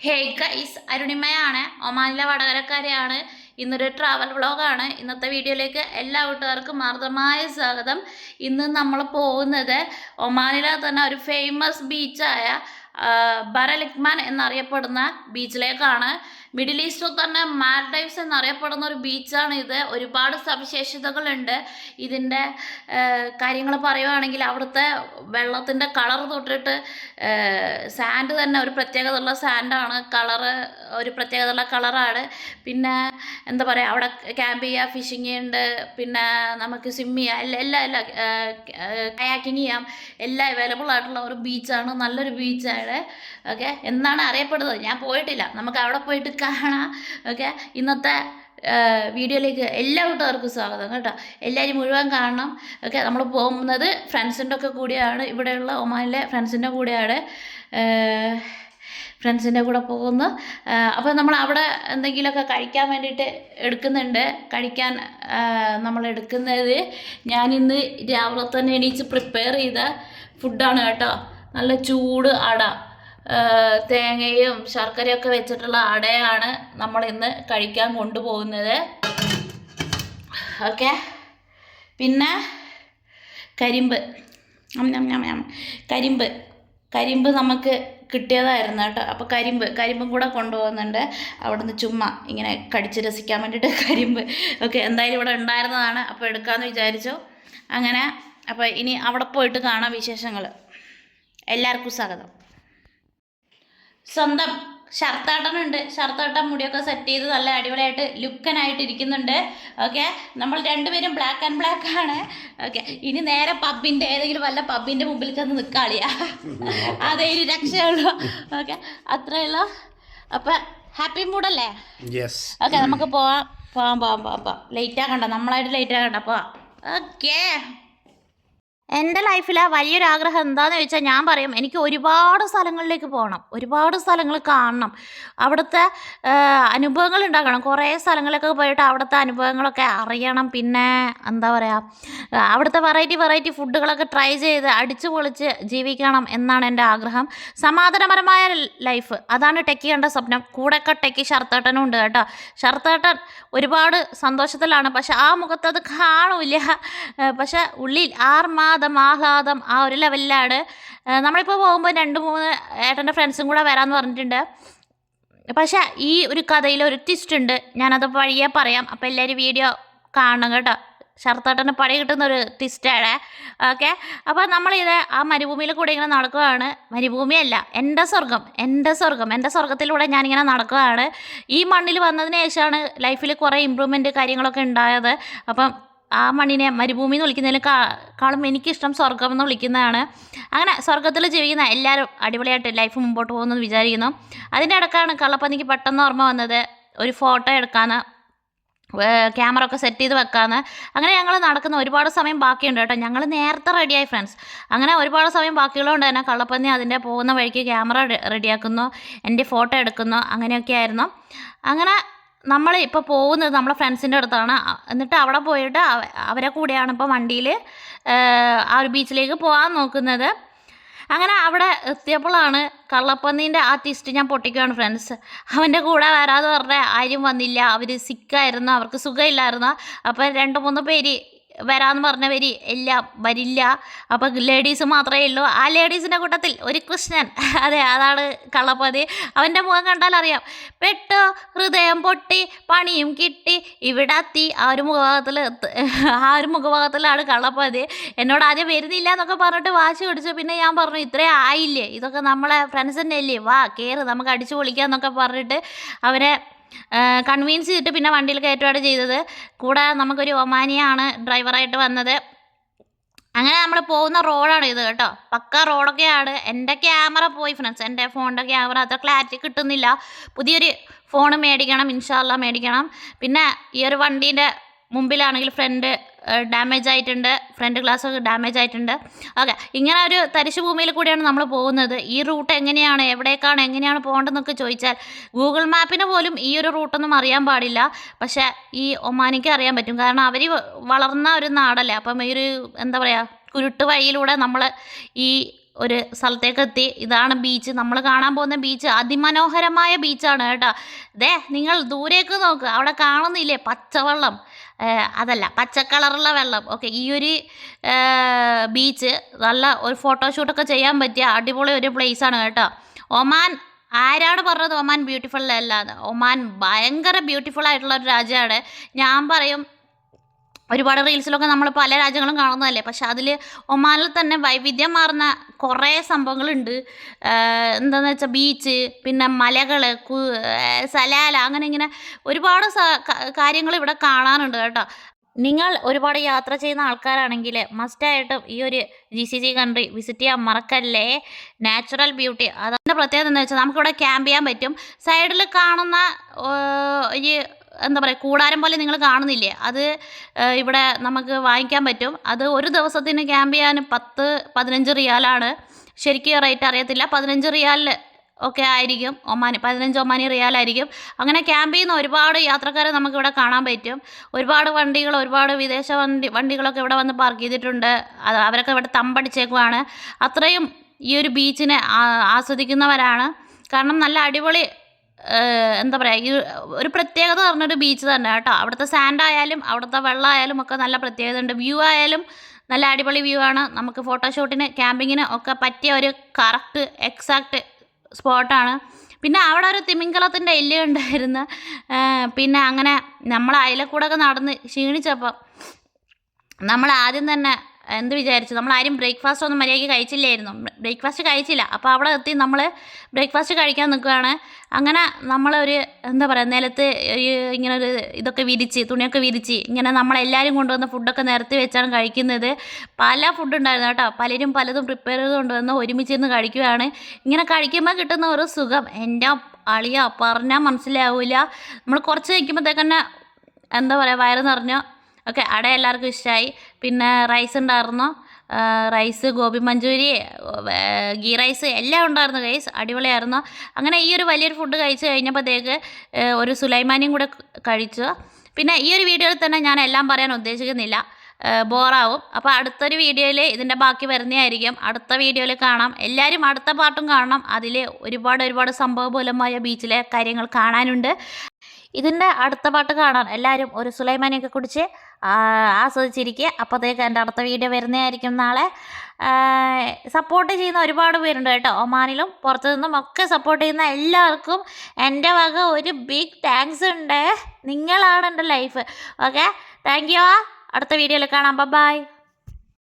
Hey guys അരുണിമയാണ്. ഒമാനിലെ വടകരക്കാരെയാണ്. ഇന്നൊരു travel വ്ളോഗാണ് ഇന്നത്തെ വീഡിയോയിലേക്ക് എല്ലാ കൂട്ടുകാർക്കും മാർദ്ദമായ സ്വാഗതം. ഇന്ന് നമ്മൾ പോകുന്നത് ഒമാനിലെ തന്നെ ഒരു ഫേമസ് ബീച്ചായ ബറലിക്മാൻ എന്നറിയപ്പെടുന്ന ബീച്ചിലേക്കാണ് മിഡിൽ ഈസ്റ്റിൽ തന്നെ മാൽഡൈവ്സ് എന്നറിയപ്പെടുന്ന ഒരു ബീച്ചാണ് ഇത്. ഒരുപാട് സവിശേഷതകളുണ്ട്. ഇതിന്റെ കാര്യങ്ങൾ പറയുവാണെങ്കിൽ അവിടുത്തെ വെള്ളത്തിന്റെ കളർ തൊട്ടിട്ട് സാൻഡ് തന്നെ ഒരു പ്രത്യേകതയുള്ള സാൻഡാണ്. കളറ് ഒരു പ്രത്യേകതയുള്ള കളറാണ്. പിന്നെ എന്താ പറയുക അവിടെ ക്യാമ്പ് ചെയ്യുക ഫിഷിങ് ഉണ്ട് പിന്നെ നമുക്ക് സ്വിം ചെയ്യാം. എല്ലാ എല്ലാ എല്ലാം കയാക്കിങ് ചെയ്യാം. എല്ലാം അവൈലബിൾ ആയിട്ടുള്ള ഒരു ബീച്ചാണ്. നല്ലൊരു ബീച്ചാണ്. ഓക്കെ? എന്നാണ് അറിയപ്പെടുന്നത്. ഞാൻ പോയിട്ടില്ല. നമുക്ക് അവിടെ പോയിട്ട് കാണാം. ഓക്കെ? ഇന്നത്തെ വീഡിയോയിലേക്ക് എല്ലാ കൂട്ടുകാർക്കും സ്വാഗതം കേട്ടോ. എല്ലാവരും മുഴുവൻ കാണണം. ഓക്കെ? നമ്മൾ പോകുന്നത് ഫ്രണ്ട്സിന്റെ ഒക്കെ കൂടെയാണ്. ഇവിടെയുള്ള ഒമാനിലെ ഫ്രണ്ട്സിന്റെ കൂടെയാണ്. ഫ്രണ്ട്സിന്റെ കൂടെ പോകുന്നു. അപ്പോൾ നമ്മൾ അവിടെ എന്തെങ്കിലുമൊക്കെ കഴിക്കാൻ വേണ്ടിയിട്ട് എടുക്കുന്നുണ്ട്. കഴിക്കാൻ നമ്മൾ എടുക്കുന്നത് ഞാനിന്ന് രാവിലെ തന്നെ എണീച്ച് പ്രിപ്പയർ ചെയ്ത ഫുഡാണ് കേട്ടോ. നല്ല ചൂട് അട. തേങ്ങയും ശർക്കരയൊക്കെ വെച്ചിട്ടുള്ള അടയാണ് നമ്മൾ ഇന്ന് കഴിക്കാൻ കൊണ്ടുപോകുന്നത്. ഓക്കെ? പിന്നെ കരിമ്പ്. കരിമ്പ്. കരിമ്പ് നമുക്ക് കിട്ടിയതായിരുന്നു കേട്ടോ. അപ്പോൾ കരിമ്പ് കരിമ്പും കൂടെ കൊണ്ടുപോകുന്നുണ്ട്. അവിടുന്ന് ചുമ്മാ ഇങ്ങനെ കടിച്ച് രസിക്കാൻ വേണ്ടിയിട്ട് കരിമ്പ്. ഓക്കെ എന്തായാലും ഇവിടെ ഉണ്ടായിരുന്നതാണ്. അപ്പോൾ എടുക്കാമെന്ന് വിചാരിച്ചു. അങ്ങനെ അപ്പോൾ ഇനി അവിടെ പോയിട്ട് കാണാം വിശേഷങ്ങൾ എല്ലാവർക്കും സ്വാഗതം. സ്വന്തം ഷർത്താട്ടനുണ്ട് ഷർത്താട്ടൻ മുടിയൊക്കെ സെറ്റ് ചെയ്ത് നല്ല അടിപൊളിയായിട്ട് ലുക്കനായിട്ട് ഇരിക്കുന്നുണ്ട്. ഓക്കെ നമ്മൾ രണ്ടുപേരും ബ്ലാക്ക് ആൻഡ് ബ്ലാക്ക് ആണ്. ഓക്കെ ഇനി നേരെ പബ്ബിന്റെ ഏതെങ്കിലും വല്ല പബ്ബിന്റെ മുമ്പിൽ ചെന്ന് നിൽക്കാളിയാ അതേ ഒരു രക്ഷയുള്ളൂ. ഓക്കെ അത്രയുള്ളൂ. അപ്പം ഹാപ്പി മൂഡല്ലേ ഓക്കെ നമുക്ക് പോവാം. പോവാം പോവാം പോവാം പോവാം. ലേറ്റ് ആക്കണ്ട. നമ്മളായിട്ട് ലേറ്റ് ആക്കണ്ട. പോവാം. ഓക്കേ എന്റെ ലൈഫിലെ വലിയൊരു ആഗ്രഹം എന്താണെന്ന് ചോദിച്ചാൽ ഞാൻ പറയും എനിക്ക് ഒരുപാട് സ്ഥലങ്ങളിലേക്ക് പോകണം ഒരുപാട് സ്ഥലങ്ങൾ കാണണം. അവിടുത്തെ അനുഭവങ്ങൾ ഉണ്ടാക്കണം. കുറേ സ്ഥലങ്ങളിലൊക്കെ പോയിട്ട് അവിടുത്തെ അനുഭവങ്ങളൊക്കെ അറിയണം. പിന്നെ എന്താ പറയുക അവിടുത്തെ വെറൈറ്റി വെറൈറ്റി ഫുഡുകളൊക്കെ ട്രൈ ചെയ്ത് അടിച്ചു പൊളിച്ച് ജീവിക്കണം എന്നാണ് എന്റെ ആഗ്രഹം. സമാധാനപരമായ ലൈഫ് അതാണ് ടെക്കി കണ്ട സ്വപ്നം. കൂടെയൊക്കെ ടെക്കി ഷർത്തേട്ടനും ഉണ്ട് കേട്ടോ. ഷർത്തേട്ടൻ ഒരുപാട് സന്തോഷത്തിലാണ്. പക്ഷെ ആ മുഖത്ത് അത് കാണില്ല പക്ഷെ ഉള്ളിൽ ആർമാദം ആഹ്ലാദം ആ ഒരു ലെവലിലാണ് നമ്മളിപ്പോൾ പോകുമ്പോൾ രണ്ട് മൂന്ന് ഏട്ടന്റെ ഫ്രണ്ട്സും കൂടെ വരാമെന്ന് പറഞ്ഞിട്ടുണ്ട്. പക്ഷേ ഈ ഒരു കഥയിൽ ഒരു ട്വിസ്റ്റ് ഉണ്ട്. ഞാനത് വഴിയെ പറയാം. അപ്പോൾ എല്ലാവരും വീഡിയോ കാണണം കേട്ടോ. ഷർത്താട്ടന് പണി കിട്ടുന്ന ഒരു ട്വിസ്റ്റാണ് ഓക്കെ? അപ്പോൾ നമ്മളിത് ആ മരുഭൂമിയിൽ കൂടെ ഇങ്ങനെ നടക്കുകയാണ്. മരുഭൂമിയല്ല എന്റെ സ്വർഗം എന്റെ സ്വർഗം എന്റെ സ്വർഗത്തിലൂടെ ഞാനിങ്ങനെ നടക്കുകയാണ്. ഈ മണ്ണിൽ വന്നതിന് ശേഷമാണ് ലൈഫിൽ കുറേ ഇമ്പ്രൂവ്മെന്റ് കാര്യങ്ങളൊക്കെ ഉണ്ടായത്. അപ്പം ആ മണ്ണിനെ മരുഭൂമി എന്ന് വിളിക്കുന്നതിൽ കാളും എനിക്കിഷ്ടം സ്വർഗം എന്ന് വിളിക്കുന്നതാണ്. അങ്ങനെ സ്വർഗത്തിൽ ജീവിക്കുന്ന എല്ലാവരും അടിപൊളിയായിട്ട് ലൈഫ് മുമ്പോട്ട് പോകുമെന്ന് വിചാരിക്കുന്നു. അതിന്റെ ഇടക്കാണ് കള്ളപ്പന്നിക്ക് പെട്ടെന്ന് ഓർമ്മ വന്നത് ഒരു ഫോട്ടോ എടുക്കാമെന്ന് ക്യാമറ ഒക്കെ സെറ്റ് ചെയ്ത് വെക്കാമെന്ന് അങ്ങനെ ഞങ്ങൾ നടക്കുന്ന ഒരുപാട് സമയം ബാക്കിയുണ്ട് കേട്ടോ. ഞങ്ങൾ നേരത്തെ റെഡിയായി ഫ്രണ്ട്സ് അങ്ങനെ ഒരുപാട് സമയം ബാക്കിയുള്ളതുകൊണ്ട് തന്നെ കള്ളപ്പന്നി അതിന്റെ പോകുന്ന വഴിക്ക് ക്യാമറ റെഡിയാക്കുന്നു എന്റെ ഫോട്ടോ എടുക്കുന്നു അങ്ങനെയൊക്കെ ആയിരുന്നു. അങ്ങനെ നമ്മൾ ഇപ്പോൾ പോകുന്നത് നമ്മളെ ഫ്രണ്ട്സിന്റെ അടുത്താണ്. എന്നിട്ട് അവിടെ പോയിട്ട് അവരെ കൂടെയാണ് ഇപ്പോൾ വണ്ടിയിൽ ആ ഒരു ബീച്ചിലേക്ക് പോകാൻ നോക്കുന്നത്. അങ്ങനെ അവിടെ എത്തിയപ്പോഴാണ് കള്ളപ്പന്നീന്റെ ആ ടിസ്റ്റ് ഞാൻ പൊട്ടിക്കുകയാണ് ഫ്രണ്ട്സ് അവന്റെ കൂടെ വരാതെ പറഞ്ഞ ആരും വന്നില്ല. അവർ സിക്കായിരുന്നു അവർക്ക് സുഖമില്ലായിരുന്നു. അപ്പം രണ്ട് മൂന്ന് പേര് വരാമെന്ന് പറഞ്ഞവർ ഇല്ല വരില്ല. അപ്പം ലേഡീസ് മാത്രമേ ഉള്ളൂ. ആ ലേഡീസിന്റെ കൂട്ടത്തിൽ ഒരു കൃഷ്ണൻ. അതെ അതാണ് കള്ളപ്പതി അവന്റെ മുഖം കണ്ടാൽ അറിയാം. പെട്ടു ഹൃദയം പൊട്ടി പണിയും കിട്ടി. ഇവിടെ എത്തി. ആ ഒരു മുഖഭാഗത്തിൽ ആ ഒരു മുഖഭാഗത്തിലാണ് കള്ളപ്പതി എന്നോട് ആദ്യം വരുന്നില്ല എന്നൊക്കെ പറഞ്ഞിട്ട് വാശി പിടിച്ചു. പിന്നെ ഞാൻ പറഞ്ഞു ഇത്രേ ആയില്ലേ? ഇതൊക്കെ നമ്മളെ ഫ്രണ്ട്സിന്റെ അല്ലേ വാ കയറ് നമുക്ക് അടിച്ചു പൊളിക്കാം എന്നൊക്കെ പറഞ്ഞിട്ട് അവരെ കൺവീൻസ് ചെയ്തിട്ട് പിന്നെ വണ്ടിയിൽ കയറ്റുകയാണ് ചെയ്തത്. കൂടെ നമുക്കൊരു ഒമാനിയാണ് ഡ്രൈവറായിട്ട് വന്നത്. അങ്ങനെ നമ്മൾ പോകുന്ന റോഡാണ് ഇത് കേട്ടോ. പക്ക റോഡൊക്കെയാണ് എന്റെ ക്യാമറ പോയി ഫ്രണ്ട്സ് എന്റെ ഫോണിന്റെ ക്യാമറ അത്ര ക്ലാരിറ്റി കിട്ടുന്നില്ല. പുതിയൊരു ഫോൺ മേടിക്കണം. ഇൻഷാല്ല മേടിക്കണം. പിന്നെ ഈ ഒരു വണ്ടീന്റെ മുമ്പിലാണെങ്കിൽ ഫ്രണ്ട് ഡാമേജ് ആയിട്ടുണ്ട്. ഫ്രണ്ട് ഗ്ലാസ് ഒക്കെ ഡാമേജ് ആയിട്ടുണ്ട്. ഓക്കെ ഇങ്ങനെ ഒരു തരിശു ഭൂമിയിൽ കൂടിയാണ് നമ്മൾ പോകുന്നത്. ഈ റൂട്ട് എങ്ങനെയാണ് എവിടേക്കാണ് എങ്ങനെയാണ് പോകേണ്ടതെന്നൊക്കെ ചോദിച്ചാൽ ഗൂഗിൾ മാപ്പിന് പോലും ഈ ഒരു റൂട്ടൊന്നും അറിയാൻ പാടില്ല. പക്ഷേ ഈ ഒമാനിക്ക് അറിയാൻ പറ്റും. കാരണം അവർ വളർന്ന ഒരു നാടല്ലേ? അപ്പം ഈ ഒരു എന്താ പറയുക കുരുട്ട് വഴിയിലൂടെ നമ്മൾ ഈ ഒരു സ്ഥലത്തേക്ക് എത്തി. ഇതാണ് ബീച്ച് നമ്മൾ കാണാൻ പോകുന്ന ബീച്ച് അതിമനോഹരമായ ബീച്ചാണ് കേട്ടോ. ദേ നിങ്ങൾ ദൂരേക്ക് നോക്ക്. അവിടെ കാണുന്നില്ലേ? പച്ചവെള്ളം. അതല്ല പച്ച കളറുള്ള വെള്ളം. ഓക്കെ ഈ ഒരു ബീച്ച് നല്ല ഒരു ഫോട്ടോഷൂട്ടൊക്കെ ചെയ്യാൻ പറ്റിയ അടിപൊളി ഒരു ആണ് കേട്ടോ. ഒമാൻ ആരാണ് പറഞ്ഞത് ഒമാൻ ബ്യൂട്ടിഫുൾ അല്ലാതെ ഒമാൻ ഭയങ്കര ബ്യൂട്ടിഫുൾ ആയിട്ടുള്ള ഒരു രാജ്യമാണ്. ഞാൻ പറയും ഒരുപാട് റീൽസിലൊക്കെ നമ്മൾ പല രാജ്യങ്ങളും കാണുന്നതല്ലേ? പക്ഷെ അതിൽ ഒമാനിൽ തന്നെ വൈവിധ്യം മാറുന്ന കുറേ സംഭവങ്ങളുണ്ട്. എന്താണെന്ന് വെച്ചാൽ ബീച്ച് പിന്നെ മലകൾ സലാല അങ്ങനെ ഇങ്ങനെ ഒരുപാട് കാര്യങ്ങൾ ഇവിടെ കാണാനുണ്ട് കേട്ടോ. നിങ്ങൾ ഒരുപാട് യാത്ര ചെയ്യുന്ന ആൾക്കാരാണെങ്കിൽ മസ്റ്റായിട്ടും ഈ ഒരു G C G country visit ചെയ്യാൻ മറക്കല്ലേ? നാച്ചുറൽ ബ്യൂട്ടി അതിന്റെ പ്രത്യേകത എന്താ വെച്ചാൽ നമുക്കിവിടെ ക്യാമ്പ് ചെയ്യാൻ പറ്റും. സൈഡിൽ കാണുന്ന ഈ എന്താ പറയുക കൂടാരം പോലെ നിങ്ങൾ കാണുന്നില്ലേ? അത് ഇവിടെ നമുക്ക് വാങ്ങിക്കാൻ പറ്റും. അത് ഒരു ദിവസത്തിന് ക്യാമ്പ് ചെയ്യാൻ പത്ത് പതിനഞ്ച് റിയാലാണ്. ശരിക്കും റേറ്റ് അറിയത്തില്ല. പതിനഞ്ച് റിയാലിൽ ഒക്കെ ആയിരിക്കും ഒമാനി പതിനഞ്ച് ഒമാനി റിയാലായിരിക്കും. അങ്ങനെ ക്യാമ്പ് ചെയ്യുന്ന ഒരുപാട് യാത്രക്കാരെ നമുക്കിവിടെ കാണാൻ പറ്റും. ഒരുപാട് വണ്ടികൾ ഒരുപാട് വിദേശ വണ്ടി വണ്ടികളൊക്കെ ഇവിടെ വന്ന് പാർക്ക് ചെയ്തിട്ടുണ്ട്. അത് അവരൊക്കെ ഇവിടെ തമ്പടിച്ചേക്കുവാണ്. അത്രയും ഈ ഒരു ബീച്ചിനെ ആസ്വദിക്കുന്നവരാണ്. കാരണം നല്ല അടിപൊളി എന്താ പറയുക ഈ ഒരു പ്രത്യേകത പറഞ്ഞൊരു ബീച്ച് തന്നെ കേട്ടോ. അവിടുത്തെ സാൻഡ് ആയാലും അവിടുത്തെ വെള്ളം ആയാലും ഒക്കെ നല്ല പ്രത്യേകത ഉണ്ട്. വ്യൂ ആയാലും നല്ല അടിപൊളി വ്യൂ ആണ്. നമുക്ക് ഫോട്ടോഷൂട്ടിന് ക്യാമ്പിങ്ങിന് ഒക്കെ പറ്റിയ ഒരു കറക്റ്റ് എക്സാക്റ്റ് സ്പോട്ടാണ് പിന്നെ അവിടെ ഒരു തിമിംഗലത്തിന്റെ എല്ല് ഉണ്ടായിരുന്നു പിന്നെ അങ്ങനെ നമ്മൾ അതിലെ ഒക്കെ നടന്ന് ക്ഷീണിച്ചപ്പം നമ്മൾ ആദ്യം തന്നെ എന്ത് വിചാരിച്ചു? നമ്മൾ ആരും ബ്രേക്ക്ഫാസ്റ്റ് ഒന്നും മര്യാദയ്ക്ക് കഴിച്ചില്ലായിരുന്നു. ബ്രേക്ക്ഫാസ്റ്റ് കഴിച്ചില്ല. അപ്പോൾ അവിടെ എത്തി നമ്മൾ ബ്രേക്ക്ഫാസ്റ്റ് കഴിക്കാൻ നിൽക്കുകയാണ്. അങ്ങനെ നമ്മളൊരു എന്താ പറയുക നിലത്ത് ഇങ്ങനെ ഒരു ഇതൊക്കെ വിരിച്ച് തുണിയൊക്കെ വിരിച്ച് ഇങ്ങനെ നമ്മളെല്ലാവരും കൊണ്ടുവന്ന ഫുഡൊക്കെ നിരത്തി വെച്ചാണ് കഴിക്കുന്നത്. പല ഫുഡ് ഉണ്ടായിരുന്നു കേട്ടോ. പലരും പലതും പ്രിപ്പയർ ചെയ്ത് കൊണ്ടുവന്ന് ഒരുമിച്ചിരുന്ന് കഴിക്കുകയാണ്. ഇങ്ങനെ കഴിക്കുമ്പോൾ കിട്ടുന്ന ഒരു സുഖം. എന്റെ അളിയ പറഞ്ഞാൽ മനസ്സിലാവില്ല നമ്മൾ കുറച്ച് കഴിക്കുമ്പോഴത്തേക്കന്നെ എന്താ പറയുക വയറ് നിറഞ്ഞു ഓക്കെ അട എല്ലാവർക്കും ഇഷ്ടമായി പിന്നെ റൈസ് ഉണ്ടായിരുന്നു. Rice gobi manchurian ghee rice എല്ലാം ഉണ്ടായിരുന്നു ഗൈസ് അടിപൊളിയായിരുന്നു. അങ്ങനെ ഈ ഒരു വലിയൊരു ഫുഡ് കഴിച്ചു കഴിഞ്ഞപ്പോഴത്തേക്ക് ഒരു സുലൈമാനിയും കൂടെ കഴിച്ചു. പിന്നെ ഈ ഒരു വീഡിയോയിൽ തന്നെ ഞാൻ എല്ലാം പറയാൻ ഉദ്ദേശിക്കുന്നില്ല. ബോറാവും. അപ്പോൾ അടുത്തൊരു വീഡിയോയിൽ ഇതിന്റെ ബാക്കി വരുന്നതായിരിക്കും. അടുത്ത വീഡിയോയിൽ കാണാം. എല്ലാവരും അടുത്ത പാട്ടും കാണണം. അതിൽ ഒരുപാട് ഒരുപാട് സംഭവബൂലമായ ബീച്ചിലെ കാര്യങ്ങൾ കാണാനുണ്ട്. ഇതിന്റെ അടുത്ത പാട്ട് കാണാൻ എല്ലാവരും ഒരു സുലൈമാനിയൊക്കെ കുടിച്ച് ആസ്വദിച്ചിരിക്കുക. അപ്പോഴത്തേക്ക് എന്റെ അടുത്ത വീഡിയോ വരുന്നതായിരിക്കും നാളെ. സപ്പോർട്ട് ചെയ്യുന്ന ഒരുപാട് പേരുണ്ട് കേട്ടോ ഒമാനിലും പുറത്തു നിന്നും ഒക്കെ സപ്പോർട്ട് ചെയ്യുന്ന എല്ലാവർക്കും എന്റെ വക ഒരു ബിഗ് താങ്ക്സ് ഉണ്ട്. നിങ്ങളാണ് എന്റെ ലൈഫ് ഓക്കെ താങ്ക് യു അടുത്ത വീഡിയോയിൽ കാണാം. ബൈ